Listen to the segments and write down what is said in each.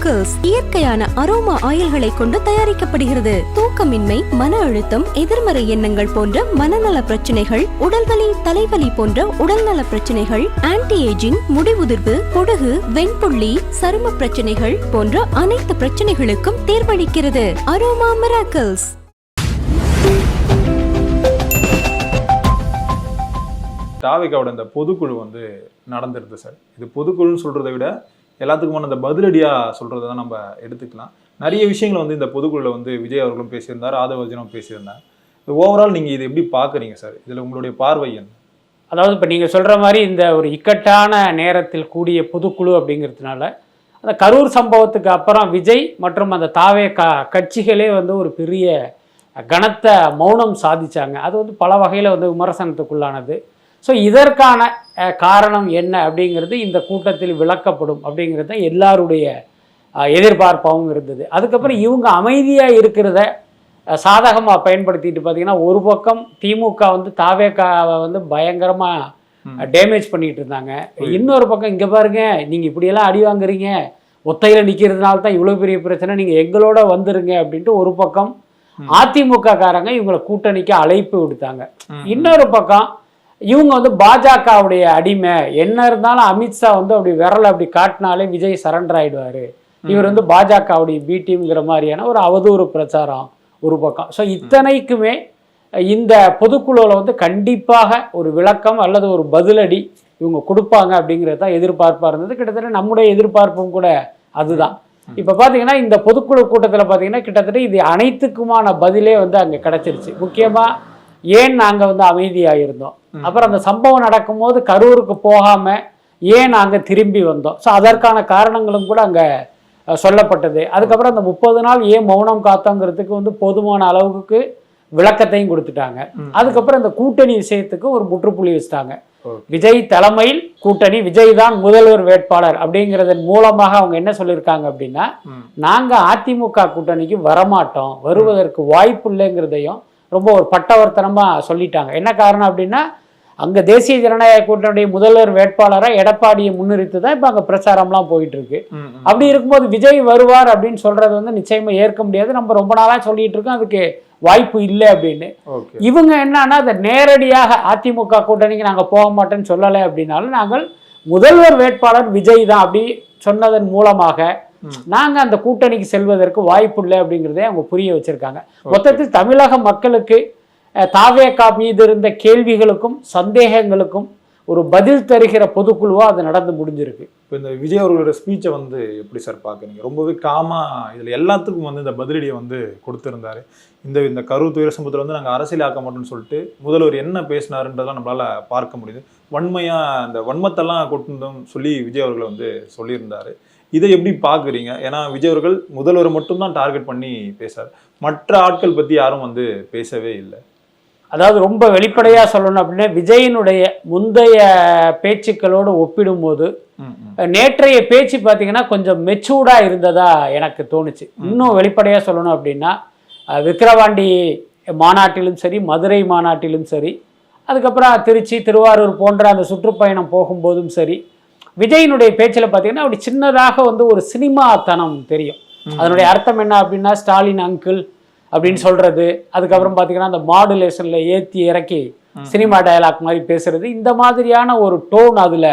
Aroma இயற்கையான aroma ஆயில்களை கொண்டு தயாரிக்கப்படுகிறது. தூக்கமின்மை மன அழுத்தம் எதிர்மறை எண்ணங்கள் போன்ற மனநல பிரச்சனைகள் உடல்வலி தலைவலி போன்ற உடல்நல பிரச்சனைகள் ஆன்டி ஏஜிங் முடிவுதிர்வு பொடுகு வெண்புள்ளி சரும பிரச்சனைகள் போன்ற அனைத்து பிரச்சனைகளுக்கும் தேர்வளிக்கிறது. அரோமா மிராக்கிள்ஸ் தாவிகாவோட இந்த பொதுக்குழு வந்து நடந்துருது சார். இது பொதுக்குழுன்னு சொல்கிறத விட எல்லாத்துக்குமான அந்த பதிலடியாக சொல்கிறத தான் நம்ம எடுத்துக்கலாம். நிறைய விஷயங்கள் வந்து இந்த பொதுக்குழுவில் வந்து விஜய் அவர்களும் பேசியிருந்தார் ஆதவர்ஜனும் பேசியிருந்தார் ஓவரால் நீங்கள் இதை எப்படி பார்க்குறீங்க சார்? இதில் உங்களுடைய பார்வை என்ன? அதாவது இப்போ நீங்கள் சொல்கிற மாதிரி இந்த ஒரு இக்கட்டான நேரத்தில் கூடிய பொதுக்குழு அப்படிங்கிறதுனால அந்த கரூர் சம்பவத்துக்கு அப்புறம் விஜய் மற்றும் அந்த தாவே க கட்சிகளே வந்து ஒரு பெரிய கனத்த மௌனம் சாதித்தாங்க அது வந்து பல வகையில் வந்து விமர்சனத்துக்குள்ளானது. ஸோ இதற்கான காரணம் என்ன அப்படிங்கிறது இந்த கூட்டத்தில் விளக்கப்படும் அப்படிங்கிறது தான் எல்லாருடைய எதிர்பார்ப்பாகவும் இருந்தது. அதுக்கப்புறம் இவங்க அமைதியாக இருக்கிறத சாதகமாக பயன்படுத்திட்டு பார்த்தீங்கன்னா ஒரு பக்கம் திமுக வந்து தாவேக்காவை வந்து பயங்கரமாக டேமேஜ் பண்ணிட்டு இருந்தாங்க. இன்னொரு பக்கம் இங்கே பாருங்க நீங்கள் இப்படியெல்லாம் அடி வாங்குறீங்க ஒத்தையில் நிற்கிறதுனால தான் இவ்வளோ பெரிய பிரச்சனை நீங்கள் எங்களோட வந்துருங்க அப்படின்ட்டு ஒரு பக்கம் அதிமுக காரங்க இவங்களை கூட்டணிக்கு அழைப்பு விடுத்தாங்க. இன்னொரு பக்கம் இவங்க வந்து பாஜகவுடைய அடிமை. என்ன இருந்தாலும் அமித்ஷா வந்து அப்படி விரலை அப்படி காட்டினாலே விஜய் சரண்டர் ஆயிடுவாரு. இவர் வந்து பாஜகவுடைய பி டீம்ங்கிற மாதிரியான ஒரு அவதூறு பிரச்சாரம் ஒரு பக்கம். ஸோ இத்தனைக்குமே இந்த பொதுக்குழுவில் வந்து கண்டிப்பாக ஒரு விளக்கம் அல்லது ஒரு பதிலடி இவங்க கொடுப்பாங்க அப்படிங்கிறது தான் எதிர்பார்ப்பாக இருந்தது. கிட்டத்தட்ட நம்முடைய எதிர்பார்ப்பும் கூட அதுதான். இப்போ பார்த்தீங்கன்னா இந்த பொதுக்குழு கூட்டத்தில் பார்த்தீங்கன்னா கிட்டத்தட்ட இது அனைத்துக்குமான பதிலே வந்து அங்கே கிடச்சிருச்சு. முக்கியமாக ஏன் நாங்கள் வந்து அமைதியாக இருந்தோம் அப்புறம் அந்த சம்பவம் நடக்கும்போது கரூருக்கு போகாமல் ஏன் நாங்கள் திரும்பி வந்தோம்? ஸோ அதற்கான காரணங்களும் கூட அங்கே சொல்லப்பட்டது. அதுக்கப்புறம் அந்த முப்பது நாள் ஏன் மௌனம் காத்தோங்கிறதுக்கு வந்து போதுமான அளவுக்கு விளக்கத்தையும் கொடுத்துட்டாங்க. அதுக்கப்புறம் இந்த கூட்டணி விஷயத்துக்கு ஒரு முற்றுப்புள்ளி வச்சுட்டாங்க. விஜய் தலைமையில் கூட்டணி விஜய் தான் முதல்வர் வேட்பாளர் அப்படிங்கிறதன் மூலமாக அவங்க என்ன சொல்லியிருக்காங்க அப்படின்னா. நாங்க அதிமுக கூட்டணிக்கு வரமாட்டோம் வருவதற்கு வாய்ப்பு இல்லைங்கிறதையும் ரொம்ப ஒரு பட்டவர்த்தனமா சொல்லிட்டாங்க என்ன காரணம் அப்படின்னா அங்க தேசிய ஜனநாயக கூட்டணியுடைய முதல்வர் வேட்பாளராக எடப்பாடியை முன்னிறுத்தி தான் இப்போ அங்கே பிரச்சாரம்லாம் போயிட்டு இருக்கு. அப்படி இருக்கும்போது விஜய் வருவார் அப்படின்னு சொல்றது வந்து நிச்சயமா ஏற்க முடியாது நம்ம ரொம்ப நாளா சொல்லிட்டு இருக்கோம் அதுக்கு வாய்ப்பு இல்லை அப்படின்னு இவங்க என்னன்னா அதை நேரடியாக அதிமுக கூட்டணிக்கு நாங்கள் போக மாட்டோம்னு சொல்லலை அப்படின்னாலும் நாங்கள் முதல்வர் வேட்பாளர் விஜய் தான் அப்படி சொன்னதன் மூலமாக. நாங்கள் அந்த கூட்டணிக்கு செல்வதற்கு வாய்ப்பு இல்லை அப்படிங்கிறதே அவங்க புரிய வச்சிருக்காங்க. மொத்தத்தில் தமிழக மக்களுக்கு தாவேகா மீது இருந்த கேள்விகளுக்கும் சந்தேகங்களுக்கும் ஒரு பதில் தருகிற பொதுக்குழுவா அது நடந்து முடிஞ்சிருக்கு. இப்போ இந்த விஜய் அவர்களோட ஸ்பீச்சை வந்து எப்படி சார் பார்க்குறீங்க ரொம்பவே காமா இதில் எல்லாத்துக்கும் வந்து இந்த பதிலடியை வந்து கொடுத்துருந்தாரு. இந்த இந்த கரூர் துயர சம்பவத்தில் வந்து நாங்கள் அரசியல் ஆக்க மாட்டோம்னு சொல்லிட்டு முதல்வர் என்ன பேசினாருன்றதெல்லாம் நம்மளால பார்க்க முடியுது. வன்மையாக இந்த வன்மத்தெல்லாம் கொண்டு சொல்லி விஜய் அவர்கள் வந்து சொல்லியிருந்தாரு. இதை எப்படி பார்க்குறீங்க? ஏன்னா விஜய் அவர்கள் முதல்வரை மட்டும்தான் டார்கெட் பண்ணி பேசுறாரு மற்ற ஆட்கள் பற்றி யாரும் வந்து பேசவே இல்லை. அதாவது ரொம்ப வெளிப்படையாக சொல்லணும் அப்படின்னா விஜயினுடைய முந்தைய பேச்சுக்களோடு ஒப்பிடும்போது. நேற்றைய பேச்சு பார்த்தீங்கன்னா கொஞ்சம் மெச்சூர்டாக இருந்ததா எனக்கு தோணுச்சு. இன்னும் வெளிப்படையாக சொல்லணும் அப்படின்னா விக்கிரவாண்டி மாநாட்டிலும் சரி மதுரை மாநாட்டிலும் சரி அதுக்கப்புறம் திருச்சி திருவாரூர் போன்ற அந்த சுற்றுப்பயணம் போகும்போதும் சரி விஜயினுடைய பேச்சில் பார்த்தீங்கன்னா அப்படி சின்னதாக வந்து ஒரு சினிமாத்தனம் தெரியும். அதனுடைய அர்த்தம் என்ன அப்படின்னா ஸ்டாலின் அங்கிள் அப்படின்னு சொல்றது. அதுக்கப்புறம் பார்த்தீங்கன்னா அந்த மாடுலேஷனில் ஏற்றி இறக்கி சினிமா டயலாக் மாதிரி பேசுறது. இந்த மாதிரியான ஒரு டோன் அதில்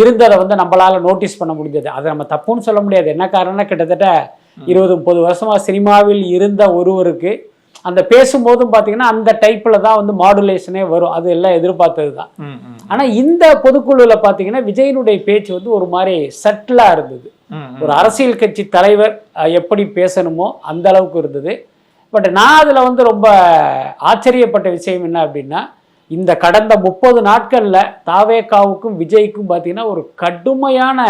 இருந்ததை வந்து நம்மளால நோட்டீஸ் பண்ண முடிஞ்சது. அதை நம்ம தப்புன்னு சொல்ல முடியாது. என்ன காரணம்னா கிட்டத்தட்ட இருபது முப்பது வருஷமா சினிமாவில் இருந்த ஒருவருக்கு அந்த பேசும்போதும் பார்த்தீங்கன்னா அந்த டைப்பில் தான் வந்து மாடுலேஷனே வரும் அது எல்லாம் எதிர்பார்த்தது தான். ஆனால் இந்த பொதுக்குழுவில் பார்த்தீங்கன்னா விஜயனுடைய பேச்சு வந்து ஒரு மாதிரி சட்டிலாக இருந்தது. ஒரு அரசியல் கட்சி தலைவர் எப்படி பேசணுமோ அந்த அளவுக்கு இருந்தது பட் நான் அதில் வந்து ரொம்ப ஆச்சரியப்பட்ட விஷயம் என்ன அப்படின்னா இந்த கடந்த முப்பது நாட்களில் தாவேகாவுக்கும் விஜய்க்கும் பார்த்தீங்கன்னா ஒரு கடுமையான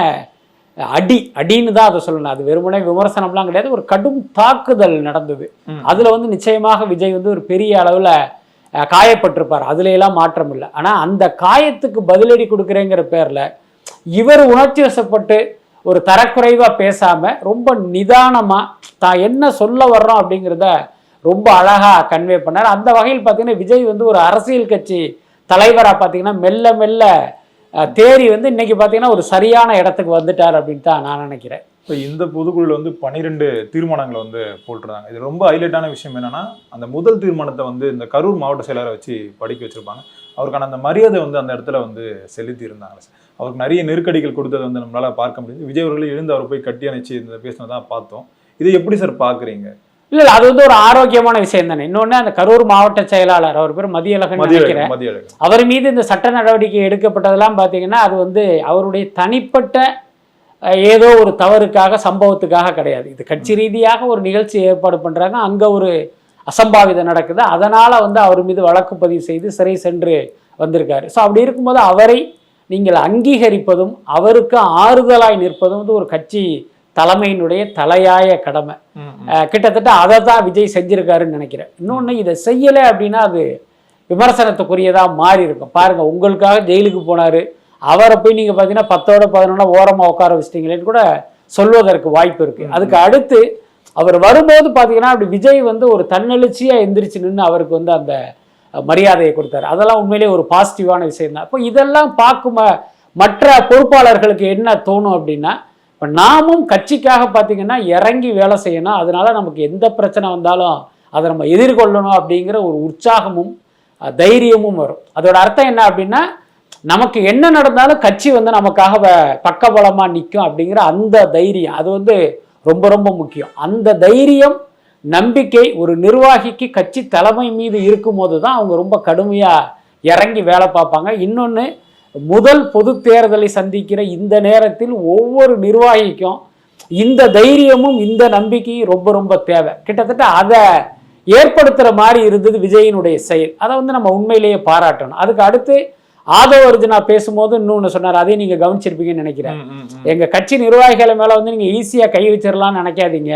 அடி அடின்னு தான் அதை சொல்லணும். அது வெறுமனே விமர்சனம்லாம் கிடையாது. ஒரு கடும் தாக்குதல் நடந்தது. அதில் வந்து நிச்சயமாக விஜய் வந்து ஒரு பெரிய அளவில் காயப்பட்டிருப்பார். அதுல எல்லாம் மாற்றம் இல்லை. ஆனால் அந்த காயத்துக்கு பதிலடி கொடுக்குறேங்கிற பேரில் இவர் உணர்ச்சி வசப்பட்டு ஒரு தரக்குறைவா பேசாம ரொம்ப நிதானமா தான் என்ன சொல்ல வர்றோம்? அப்படிங்கிறத ரொம்ப அழகா கன்வே பண்ணார். அந்த வகையில் பார்த்தீங்கன்னா விஜய் வந்து ஒரு அரசியல் கட்சி தலைவரா பார்த்தீங்கன்னா மெல்ல மெல்ல தேரி வந்து இன்னைக்கு பார்த்தீங்கன்னா ஒரு சரியான இடத்துக்கு வந்துட்டார் அப்படின்னு தான் நான் நினைக்கிறேன். இப்போ இந்த பொதுக்குழுவில் வந்து பன்னிரெண்டு தீர்மானங்களை வந்து போட்டிருந்தாங்க. இது ரொம்ப ஹைலைட்டான விஷயம் என்னன்னா அந்த முதல் தீர்மானத்தை வந்து இந்த கரூர் மாவட்ட செயலரை வச்சு படிக்க வச்சிருப்பாங்க. அவருக்கான அந்த மரியாதை வந்து அந்த இடத்துல வந்து செலுத்தி இருந்தாங்க சார் அவருக்கு நிறைய நெருக்கடிகள் கொடுத்ததை வந்து நம்மளால பார்க்க முடியுது. விஜய் அவர்கள் எழுந்து அவர் போய் கட்டி அணைச்சு இந்த பேசினதான் பார்த்தோம். இதை எப்படி சார் பார்க்குறீங்க இல்ல இல்ல, அது வந்து ஒரு ஆரோக்கியமான விஷயம் தானே. இன்னொன்னு அந்த கரூர் மாவட்ட செயலாளர் அவர் பேர் மதியழகன் மதிய நினைக்கிறேன். அவர் மீது இந்த சட்ட நடவடிக்கை எடுக்கப்பட்டதெல்லாம் பார்த்தீங்கன்னா அது வந்து அவருடைய தனிப்பட்ட ஏதோ ஒரு தவறுக்காக சம்பவத்துக்காக கிடையாது. இது கட்சி ரீதியாக ஒரு நிகழ்ச்சி ஏற்பாடு பண்ணுறாங்க அங்கே ஒரு அசம்பாவிதம் நடக்குது. அதனால் வந்து அவர் மீது வழக்கு பதிவு செய்து சிறை சென்று வந்திருக்காரு. ஸோ அப்படி இருக்கும்போது அவரை நீங்கள் அங்கீகரிப்பதும் அவருக்கு ஆறுதலாய் நிற்பதும் வந்து ஒரு கட்சி தலைமையினுடைய தலையாய கடமை. கிட்டத்தட்ட அதை தான் விஜய் செஞ்சிருக்காருன்னு நினைக்கிறேன். இன்னொன்று இதை செய்யலை அப்படின்னா அது விமர்சனத்துக்குரியதாக மாறி இருக்கும் பாருங்க உங்களுக்காக ஜெயிலுக்கு போனார். அவரை போய் நீங்கள் பார்த்தீங்கன்னா பத்தோட பதினொன்னா ஓரமாக உட்கார வச்சிட்டீங்களேன்னு கூட சொல்வதற்கு வாய்ப்பு இருக்குது அதுக்கு அடுத்து அவர் வரும்போது பார்த்தீங்கன்னா அப்படி விஜய் வந்து ஒரு தன்னெழுச்சியாக எந்திரிச்சு நின்று அவருக்கு வந்து அந்த மரியாதையை கொடுத்தாரு. அதெல்லாம் உண்மையிலேயே ஒரு பாசிட்டிவான விஷயம் தான் அப்போ இதெல்லாம் பார்க்கும் மற்ற பொறுப்பாளர்களுக்கு என்ன தோணும் அப்படின்னா இப்போ நாமும் கட்சிக்காக பார்த்தீங்கன்னா இறங்கி வேலை செய்யணும். அதனால நமக்கு எந்த பிரச்சனை வந்தாலும் அதை நம்ம எதிர்கொள்ளணும் அப்படிங்கிற ஒரு உற்சாகமும் தைரியமும் வரும். அதோட அர்த்தம் என்ன அப்படின்னா நமக்கு என்ன நடந்தாலும் கட்சி வந்து நமக்காக வ- பக்கபலமாக நிற்கும் அப்படிங்கிற அந்த தைரியம். அது வந்து ரொம்ப ரொம்ப முக்கியம். அந்த தைரியம் நம்பிக்கை ஒரு நிர்வாகிக்கு கட்சி தலைமை மீது இருக்கும்போது தான் அவங்க ரொம்ப கடுமையாக இறங்கி வேலை பார்ப்பாங்க. இன்னொன்று முதல் பொது தேர்தலை சந்திக்கிற இந்த நேரத்தில் ஒவ்வொரு நிர்வாகிக்கும் இந்த தைரியமும் இந்த நம்பிக்கையும் ரொம்ப ரொம்ப தேவை. கிட்டத்தட்ட அதை ஏற்படுத்துகிற மாதிரி இருந்தது விஜயினுடைய செயல். அதை வந்து நம்ம உண்மையிலேயே பாராட்டணும். அதுக்கு அடுத்து ஆதவ அர்ஜுனா பேசும்போது இன்னொன்று சொன்னார் அதையும் நீங்கள் கவனிச்சிருப்பீங்கன்னு நினைக்கிறேன். எங்க கட்சி நிர்வாகிகள் மேல வந்து நீங்க ஈஸியா கை வச்சிடலாம்னு நினைக்காதீங்க.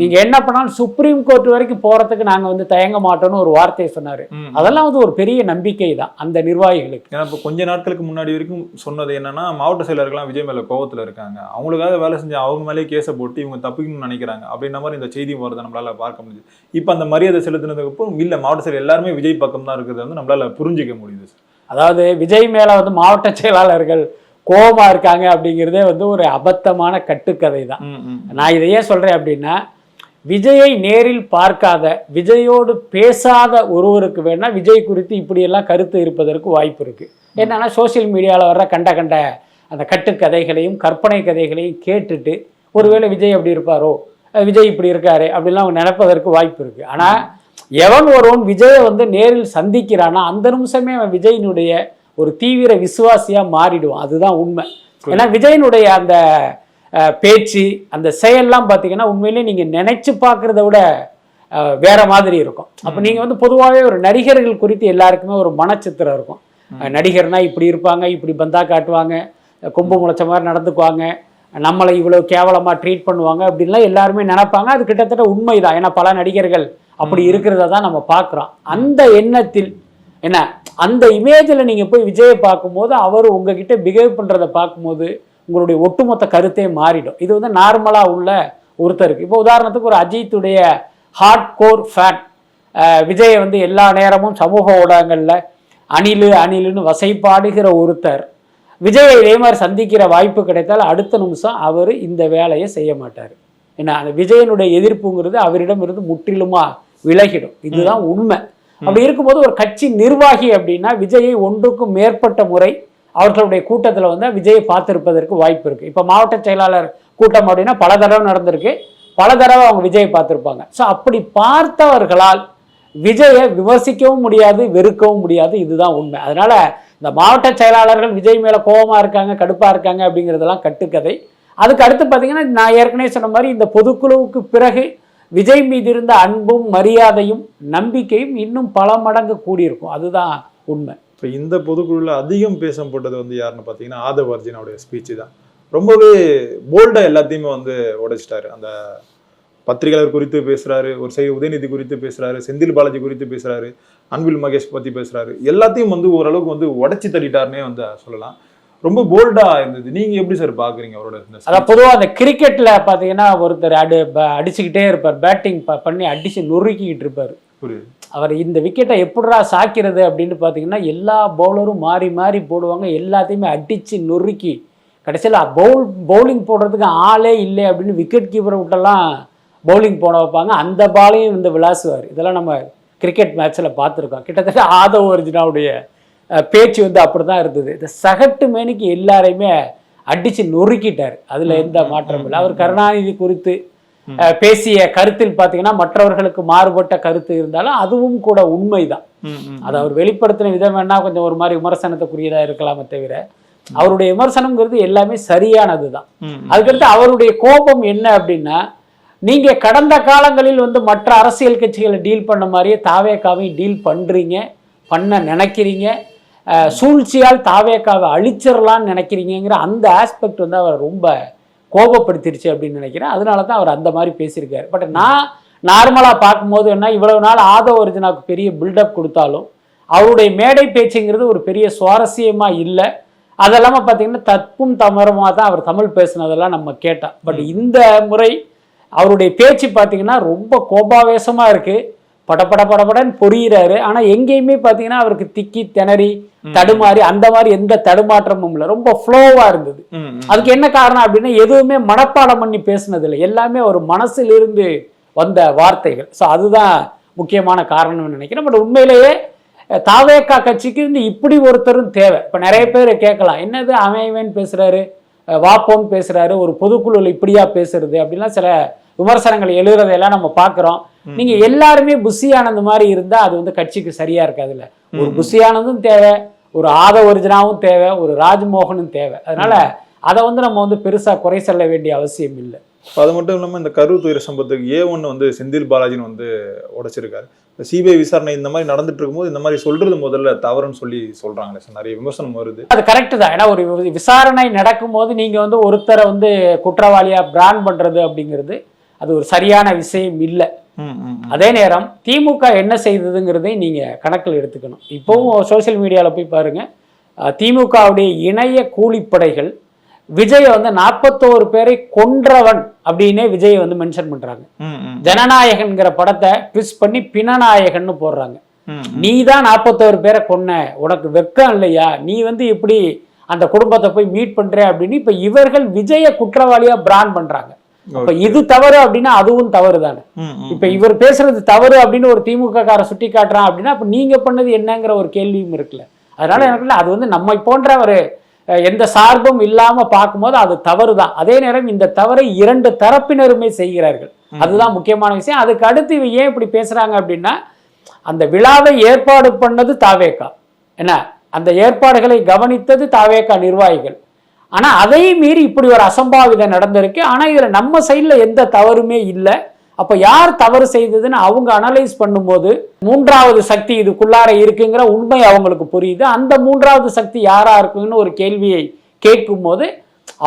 நீங்க என்ன பண்ணாலும் சுப்ரீம் கோர்ட் வரைக்கும் போறதுக்கு நாங்க வந்து தயங்க மாட்டோம்னு ஒரு வார்த்தையை சொன்னாரு. அதெல்லாம் வந்து ஒரு பெரிய நம்பிக்கை தான் அந்த நிர்வாகிகளுக்கு. ஏன்னா இப்போ கொஞ்ச நாட்களுக்கு முன்னாடி வரைக்கும் சொன்னது என்னன்னா மாவட்ட செயலர்கள்லாம் விஜய் மேல கோவத்துல இருக்காங்க. அவங்களுக்காக வேலை செஞ்சு அவங்க மேலேயே கேஸை போட்டு இவங்க தப்பிக்கணும்னு நினைக்கிறாங்க. அப்படின்ற மாதிரி இந்த செய்தி வரதை நம்மளால பார்க்க முடியுது. இப்போ அந்த மரியாதை செலுத்தினதுக்கு அப்புறம் இல்ல மாவட்ட செயலர் எல்லாருமே விஜய் பக்கம் தான் இருக்கிறத வந்து நம்மளால புரிஞ்சிக்க முடியுது சார். அதாவது விஜய் மேல வந்து மாவட்ட செயலாளர்கள் கோபமா இருக்காங்க அப்படிங்கிறதே வந்து ஒரு அபத்தமான கட்டுக்கதை தான். நான் இதை ஏன் சொல்றேன் அப்படின்னா விஜயை நேரில் பார்க்காத விஜயோடு பேசாத ஒருவருக்கு வேணா விஜய் குறித்து இப்படியெல்லாம் கருத்து இருப்பதற்கு வாய்ப்பு இருக்கு. என்னன்னா சோஷியல் மீடியாவில் வர்ற கண்ட கண்ட அந்த கட்டுக்கதைகளையும் கற்பனை கதைகளையும் கேட்டுட்டு ஒருவேளை விஜய் அப்படி இருப்பாரோ விஜய் இப்படி இருக்காரு அப்படிலாம் அவங்க நினைப்பதற்கு வாய்ப்பு இருக்கு. ஆனா எவன் ஒருவன் விஜயை வந்து நேரில் சந்திக்கிறானா அந்த நிமிஷமே அவன் விஜயினுடைய ஒரு தீவிர விசுவாசியா மாறிடுவான். அதுதான் உண்மை. ஏன்னா விஜயனுடைய அந்த பேச்சு அந்த செயல்லாம் பார்த்தீங்கன்னா உண்மையிலேயே நீங்க நினைச்சு பார்க்கறத விட வேற மாதிரி இருக்கும். அப்போ நீங்க வந்து பொதுவாகவே ஒரு நடிகர்கள் குறித்து எல்லாருக்குமே ஒரு மனச்சித்திரம் இருக்கும். நடிகர்னா இப்படி இருப்பாங்க இப்படி பந்தா காட்டுவாங்க கொம்பு முளைச்ச மாதிரி நடந்துக்குவாங்க நம்மளை இவ்வளவு கேவலமா ட்ரீட் பண்ணுவாங்க அப்படின்லாம் எல்லாருமே நினைப்பாங்க. அது கிட்டத்தட்ட உண்மைதான். ஏன்னா பல நடிகர்கள் அப்படி இருக்கிறத தான் நம்ம பார்க்குறோம். அந்த எண்ணத்தில் என்ன? அந்த இமேஜில் நீங்கள் போய் விஜயை பார்க்கும்போது அவர் உங்ககிட்ட பிஹேவ் பண்ணுறதை பார்க்கும்போது உங்களுடைய ஒட்டுமொத்த கருத்தே மாறிடும். இது வந்து நார்மலாக உள்ள ஒருத்தருக்கு. இப்போ உதாரணத்துக்கு ஒரு அஜித்துடைய ஹார்ட் கோர் ஃபேன் விஜயை வந்து எல்லா நேரமும் சமூக ஊடகங்களில் அணிலு அணிலுன்னு வசைப்பாடுகிற ஒருத்தர். விஜயை இதே மாதிரி சந்திக்கிற வாய்ப்பு கிடைத்தால் அடுத்த நிமிஷம் அவர் இந்த வேலையை செய்ய மாட்டார். என்ன? அந்த விஜயனுடைய எதிர்ப்புங்கிறது அவரிடம் இருந்து முற்றிலுமா விலகிடும். இதுதான் உண்மை. அப்படி இருக்கும்போது ஒரு கட்சி நிர்வாகி அப்படின்னா விஜயை ஒன்றுக்கும் மேற்பட்ட முறை அவர்களுடைய கூட்டத்தில் வந்து விஜயை பார்த்திருப்பதற்கு வாய்ப்பு இருக்கு. இப்போ மாவட்ட செயலாளர் கூட்டம் அப்படின்னா பல தடவை நடந்திருக்கு. பல தடவை அவங்க விஜயை பார்த்திருப்பாங்க. ஸோ அப்படி பார்த்தவர்களால் விஜயை விமர்சிக்கவும் முடியாது வெறுக்கவும் முடியாது. இதுதான் உண்மை. அதனால இந்த மாவட்ட செயலாளர்கள் விஜய் மேல கோபமா இருக்காங்க கடுப்பா இருக்காங்க அப்படிங்கிறதெல்லாம் கட்டுக்கதை. அதுக்கு அடுத்து பார்த்தீங்கன்னா நான் ஏற்கனவே சொன்ன மாதிரி இந்த பொதுக்குழுவுக்கு பிறகு விஜய் மீது இருந்த அன்பும் மரியாதையும் நம்பிக்கையும் இன்னும் பல மடங்கு கூடியிருக்கும். அதுதான் உண்மை. இப்போ இந்த பொதுக்குழுவில் அதிகம் பேசப்பட்டது வந்து யாருன்னு பார்த்தீங்கன்னா ஆதவ் அர்ஜுனோடைய ஸ்பீச்சு தான். ரொம்பவே போல்டாக எல்லாத்தையுமே வந்து உடைச்சிட்டாரு. அந்த பத்திரிகையாளர் குறித்து பேசுகிறாரு ஒரு சை உதயநிதி குறித்து பேசுகிறாரு செந்தில் பாலாஜி குறித்து பேசுகிறாரு அன்பில் மகேஷ் பற்றி பேசுகிறாரு எல்லாத்தையும் வந்து ஓரளவுக்கு வந்து உடைச்சி தள்ளிட்டாருன்னே வந்து சொல்லலாம். ரொம்ப போல்டா இருந்தது. நீங்க எப்படி சார் பாக்குறீங்க அவரோட அதான் பொதுவாக அந்த கிரிக்கெட்டில் பார்த்தீங்கன்னா ஒருத்தர் அடி அடிச்சுக்கிட்டே இருப்பார். பேட்டிங் பண்ணி அடிச்சு நொறுக்கிக்கிட்டு இருப்பார். புரியுது. அவர் இந்த விக்கெட்டை எப்படிடா சாக்கிறது அப்படின்னு பார்த்தீங்கன்னா எல்லா பவுலரும் மாறி மாறி போடுவாங்க. எல்லாத்தையுமே அடித்து நொறுக்கி கடைசியில் பவுல் பவுலிங் போடுறதுக்கு ஆளே இல்லை அப்படின்னு விக்கெட் கீப்பரை விட்டெல்லாம் பவுலிங் போட வைப்பாங்க. அந்த பாலையும் வந்து விளாசுவார். இதெல்லாம் நம்ம கிரிக்கெட் மேட்ச்சில் பார்த்துருக்கோம். கிட்டத்தட்ட ஆதவ் அர்ஜுனாவுடைய அஹ், பேச்சு வந்து அப்படி தான் இருந்தது. இந்த சகட்டு மேனிக்கு எல்லாரையுமே அடித்து நொறுக்கிட்டார். அதில் எந்த மாற்றமும் இல்லை. அவர் கருணாநிதி குறித்து பேசிய கருத்தில் பார்த்தீங்கன்னா மற்றவர்களுக்கு மாறுபட்ட கருத்து இருந்தாலும் அதுவும் கூட உண்மைதான். அதை அவர் வெளிப்படுத்தின விதம் வேணா கொஞ்சம் ஒரு மாதிரி விமர்சனத்துக்குரியதா இருக்கலாமே தவிர அவருடைய விமர்சனம்ங்கிறது எல்லாமே சரியானது தான் அதுக்கடுத்து அவருடைய கோபம் என்ன அப்படின்னா நீங்க கடந்த காலங்களில் வந்து மற்ற அரசியல் கட்சிகளை டீல் பண்ண மாதிரியே தாவேக்காவையும் டீல் பண்றீங்க பண்ண நினைக்கிறீங்க சூழ்ச்சியால் தாவேக்காவை அழிச்சிடலாம்னு நினைக்கிறீங்கிற அந்த ஆஸ்பெக்ட் வந்து அவர் ரொம்ப கோபப்படுத்திருச்சு அப்படின்னு நினைக்கிறேன். அதனால தான் அவர் அந்த மாதிரி பேசியிருக்காரு. பட் நான் நார்மலாக பார்க்கும்போது என்ன இவ்வளவு நாள் ஆதவ ஒரிஜினாவுக்கு பெரிய பில்டப் கொடுத்தாலும் அவருடைய மேடை பேச்சுங்கிறது ஒரு பெரிய சுவாரஸ்யமாக இல்லை. அதெல்லாம பார்த்தீங்கன்னா தப்பும் தமரமாக தான் அவர் தமிழ் பேசுனதெல்லாம் நம்ம கேட்டோம் பட் இந்த முறை அவருடைய பேச்சு பார்த்தீங்கன்னா ரொம்ப கோபாவேசமாக இருக்குது படபட படபடன்னு பொரியிறாரு. ஆனால் எங்கேயுமே பார்த்தீங்கன்னா அவருக்கு திக்கி திணறி தடுமாறி அந்த மாதிரி எந்த தடுமாற்றமும் இல்லை. ரொம்ப ஃப்ளோவாக இருந்தது. அதுக்கு என்ன காரணம் அப்படின்னா எதுவுமே மனப்பாடம் பண்ணி பேசுனது இல்லை எல்லாமே ஒரு மனசிலிருந்து வந்த வார்த்தைகள். ஸோ அதுதான் முக்கியமான காரணம்னு நினைக்கிறேன். பட் உண்மையிலேயே தாவேக்கா கட்சிக்கு வந்து இப்படி ஒருத்தரும் தேவை. இப்போ நிறைய பேர் கேட்கலாம் என்னது அவன் இவன் பேசுறாரு? வாப்போன்னு பேசுறாரு. ஒரு பொதுக்குழுவில் இப்படியா பேசுறது? அப்படிலாம் சில விமர்சனங்கள் எழுதுறதையெல்லாம் நம்ம பார்க்குறோம். நீங்க எல்லாருமே புஷி ஆனந்த் மாதிரி இருந்தா அது வந்து கட்சிக்கு சரியா இருக்காதுல்ல ஒரு புஷி ஆனந்தும் தேவை. ஒரு ஆத ஒரிஜினாவும் தேவை ஒரு ராஜ்மோகனும் தேவை. அதனால அதை வந்து நம்ம வந்து பெருசா குறை சொல்ல வேண்டிய அவசியம் இல்லை. அது மட்டும் இல்லாமல் இந்த கரூர் துயர சம்பவத்துக்கு ஏ ஒன்று வந்து செந்தில் பாலாஜின்னு வந்து உடைச்சிருக்காரு. இந்த சிபிஐ விசாரணை இந்த மாதிரி நடந்துட்டு இருக்கும்போது இந்த மாதிரி சொல்றது முதல்ல தவறுன்னு சொல்லி சொல்றாங்களே சார். நிறைய விமர்சனம் வருது. அது கரெக்டு தான். ஏன்னா ஒரு விசாரணை நடக்கும்போது நீங்க வந்து ஒருத்தரை வந்து குற்றவாளியா பிராண்ட் பண்றது அப்படிங்கிறது அது ஒரு சரியான விஷயம் இல்லை. அதே நேரம் திமுக என்ன செய்ததுங்கிறதை நீங்க கணக்கில் எடுத்துக்கணும். இப்போவும் சோஷியல் மீடியாவில் போய் பாருங்க. திமுகவுடைய இணைய கூலிப்படைகள் விஜயை வந்து நாற்பத்தோரு பேரை கொன்றவன் அப்படின்னே விஜயை வந்து மென்ஷன் பண்றாங்க. ஜனநாயகன்கிற படத்தை ட்விஸ்ட் பண்ணி பிணநாயகன்னு போடுறாங்க. நீ தான் நாற்பத்தோரு பேரை கொன்ன. உனக்கு வெக்கம் இல்லையா? நீ வந்து இப்படி அந்த குடும்பத்தை போய் மீட் பண்ற அப்படின்னு இப்ப இவர்கள் விஜய குற்றவாளியா பிராண்ட் பண்றாங்க. அப்ப இது தவறு அப்படின்னா அதுவும் தவறு தானே இப்ப இவர் பேசுறது தவறு அப்படின்னு ஒரு திமுக கார சுட்டி காட்டுறான் அப்படின்னா அப்ப நீங்க பண்ணது என்னங்கிற ஒரு கேள்வியும் இருக்குல்ல. அதனால எனக்கு அது வந்து நம்மை போன்ற ஒரு எந்த சார்பும் இல்லாம பார்க்கும்போது அது தவறு தான் அதே நேரம் இந்த தவறை இரண்டு தரப்பினருமே செய்கிறார்கள். அதுதான் முக்கியமான விஷயம். அதுக்கு அடுத்து இவங்க ஏன் இப்படி பேசுறாங்க அப்படின்னா அந்த விழாவை ஏற்பாடு பண்ணது தாவேக்கா என்ன? அந்த ஏற்பாடுகளை கவனித்தது தாவேக்கா நிர்வாகிகள். ஆனால் அதையும் மீறி இப்படி ஒரு அசம்பாவிதம் நடந்திருக்கு. ஆனால் இதில் நம்ம சைடில் எந்த தவறுமே இல்லை. அப்போ யார் தவறு செய்ததுன்னு அவங்க அனலைஸ் பண்ணும்போது மூன்றாவது சக்தி இதுக்குள்ளார இருக்குங்கிற உண்மை அவங்களுக்கு புரியுது. அந்த மூன்றாவது சக்தி யாராக இருக்குன்னு ஒரு கேள்வியை கேட்கும்போது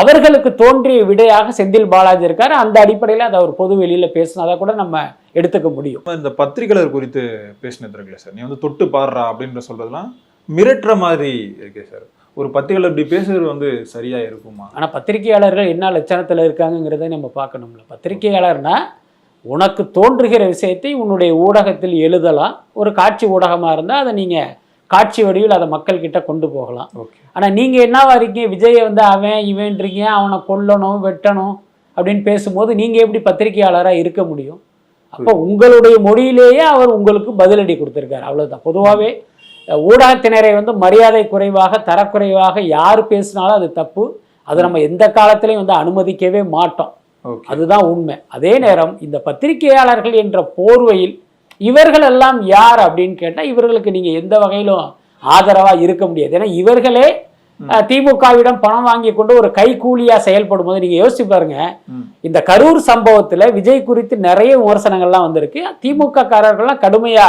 அவர்களுக்கு தோன்றிய விடையாக செந்தில் பாலாஜி இருக்காரு. அந்த அடிப்படையில் அதை அவர் பொது வெளியில் பேசினதை கூட நம்ம எடுத்துக்க முடியும். இந்த பத்திரிகையாளர் குறித்து பேசினது இருக்குல்ல சார்? நீ வந்து தொட்டு பாடுறா அப்படின்ற சொல்றதெல்லாம் மிரட்டுற மாதிரி இருக்கே சார். ஒரு பத்திரிகையாளர் இப்படி பேசுறது வந்து சரியா இருக்குமா? ஆனா பத்திரிகையாளர்கள் என்ன லட்சணத்துல இருக்காங்கங்கிறதை நம்ம பார்க்கணும்ல. பத்திரிகையாளர்னா உனக்கு தோன்றுகிற விஷயத்தை உன்னுடைய ஊடகத்தில் எழுதலாம். ஒரு காட்சி ஊடகமா இருந்தா அதை நீங்க காட்சி வடிவில் அதை மக்கள் கிட்ட கொண்டு போகலாம். ஓகே. ஆனா நீங்க என்னவா இருக்கீங்க? விஜயை வந்து அவன் இவன்றீங்க அவனை கொல்லணும் வெட்டணும் அப்படின்னு பேசும்போது நீங்க எப்படி பத்திரிகையாளரா இருக்க முடியும்? அப்போ உங்களுடைய மொழியிலேயே அவர் உங்களுக்கு பதிலடி கொடுத்திருக்காரு. அவ்வளவுதான். பொதுவாகவே ஊடகத்தினரை வந்து மரியாதை குறைவாக தரக்குறைவாக யார் பேசினாலும் அது தப்பு. அது நம்ம எந்த காலத்திலையும் வந்து அனுமதிக்கவே மாட்டோம். அதுதான் உண்மை. அதே நேரம் இந்த பத்திரிகையாளர்கள் என்ற போர்வையில் இவர்கள் எல்லாம் யார் அப்படின்னு கேட்டால் இவர்களுக்கு நீங்கள் எந்த வகையிலும் ஆதரவாக இருக்க முடியாது. ஏன்னா இவர்களே திமுகவிடம் பணம் வாங்கி கொண்டு ஒரு கைக்கூலியா செயல்படும் போது நீங்க யோசிச்சு பாருங்க. இந்த கரூர் சம்பவத்துல விஜய் குறித்து நிறைய விமர்சனங்கள்லாம் வந்திருக்கு. திமுக காரர்கள்லாம் கடுமையா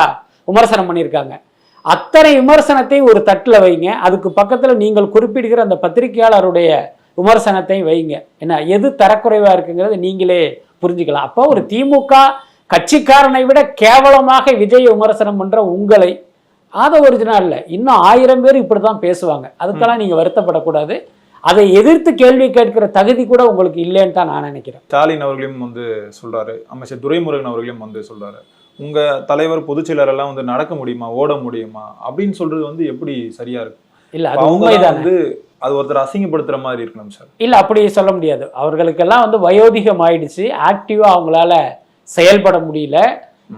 விமர்சனம் பண்ணியிருக்காங்க. அத்தனை விமர்சனத்தை ஒரு தட்டுல வைங்க. அதுக்கு பக்கத்துல நீங்கள் குறிப்பிடுகிற அந்த பத்திரிகையாளருடைய விமர்சனத்தை வைங்க. என்ன எது தரக்குறைவா இருக்குங்கிறத நீங்களே புரிஞ்சுக்கலாம். அப்போ ஒரு திமுக கட்சிக்காரனை விட கேவலமாக விஜய் விமர்சனம் பண்ற உங்களை ஆத ஒரிஜினல் இல்லை இன்னும் ஆயிரம் பேர் இப்படி தான் பேசுவாங்க. அதுக்கெல்லாம் நீங்கள் வருத்தப்படக்கூடாது. அதை எதிர்த்து கேள்வி கேட்கிற தகுதி கூட உங்களுக்கு இல்லைன்னு தான் நான் நினைக்கிறேன். ஸ்டாலின் அவர்களையும் வந்து சொல்றாரு. அமைச்சர் துரைமுருகன் அவர்களையும் வந்து சொல்றாரு. உங்க தலைவர் பொதுச் செயலர் எல்லாம் வந்து நடக்க முடியுமா? ஓட முடியுமா? அப்படின்னு சொல்றது வந்து எப்படி சரியா இருக்கும்? இல்லை அது உண்மைதானே. வந்து அது ஒருத்தர் அசிங்கப்படுத்துற மாதிரி இருக்கணும் சார். இல்லை அப்படி சொல்ல முடியாது. அவர்களுக்கெல்லாம் வந்து வயோதிகம் ஆயிடுச்சு. ஆக்டிவாக அவங்களால செயல்பட முடியல.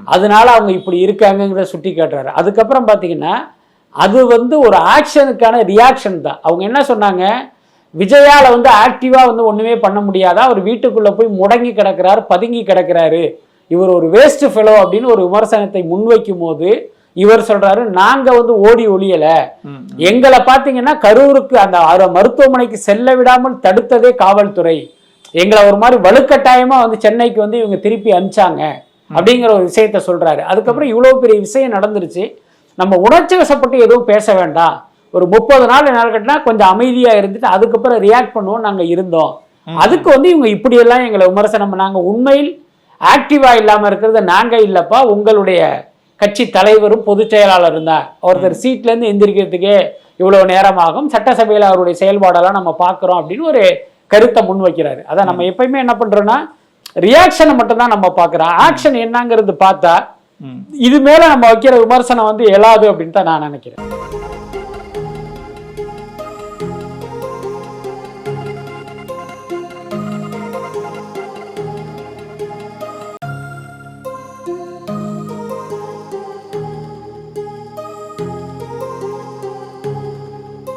அதனால அவங்க இப்படி இருக்காங்கங்கிறத சுட்டி காட்டுறாரு. அதுக்கப்புறம் பார்த்தீங்கன்னா அது வந்து ஒரு ஆக்ஷனுக்கான ரியாக்ஷன் தான். அவங்க என்ன சொன்னாங்க? விஜயால வந்து ஆக்டிவாக வந்து ஒன்றுமே பண்ண முடியாதா? அவர் வீட்டுக்குள்ளே போய் முடங்கி கிடக்கிறாரு பதுங்கி கிடக்கிறாரு. இவர் ஒரு வேஸ்ட் ஃபெலோ அப்படின்னு ஒரு விமர்சனத்தை முன்வைக்கும் போது இவர் சொல்றாரு நாங்க வந்து ஓடி ஒளியலை. எங்களை பார்த்தீங்கன்னா கரூருக்கு அந்த மருத்துவமனைக்கு செல்ல விடாமல் தடுத்ததே காவல்துறை. எங்களை ஒரு மாதிரி வலுக்கட்டாயமா வந்து சென்னைக்கு வந்து இவங்க திருப்பி அனுப்பிச்சாங்க அப்படிங்கிற ஒரு விஷயத்த சொல்றாரு. அதுக்கப்புறம் இவ்வளவு பெரிய விஷயம் நடந்துருச்சு. நம்ம உணர்ச்சி வசப்பட்டு எதுவும் பேச வேண்டாம். ஒரு முப்பது நாள் நாள் கட்டினா கொஞ்சம் அமைதியா இருந்துட்டு அதுக்கப்புறம் ரியாக்ட் பண்ணுவோம் நாங்க இருந்தோம். அதுக்கு வந்து இவங்க இப்படியெல்லாம் எங்களை விமர்சனம் பண்ணாங்க. உண்மையில் ஆக்டிவா இல்லாம இருக்கிறது நாங்க இல்லப்பா உங்களுடைய கட்சி தலைவரும் பொதுச் செயலாளரும் தான். ஒருத்தர் சீட்ல இருந்து எந்திரிக்கிறதுக்கே இவ்வளவு நேரமாகும். சட்டசபையில் அவருடைய செயல்பாடெல்லாம் நம்ம பார்க்குறோம் அப்படின்னு ஒரு கருத்தை முன்வைக்கிறாரு அதான் நம்ம எப்பயுமே என்ன பண்றோம்னா ரியாக்ஷனை மட்டும்தான் நம்ம பார்க்குறோம். ஆக்ஷன் என்னங்கிறது பார்த்தா. இது மேல நம்ம வைக்கிற விமர்சனம் வந்து எழாது அப்படின்னு தான் நான் நினைக்கிறேன்.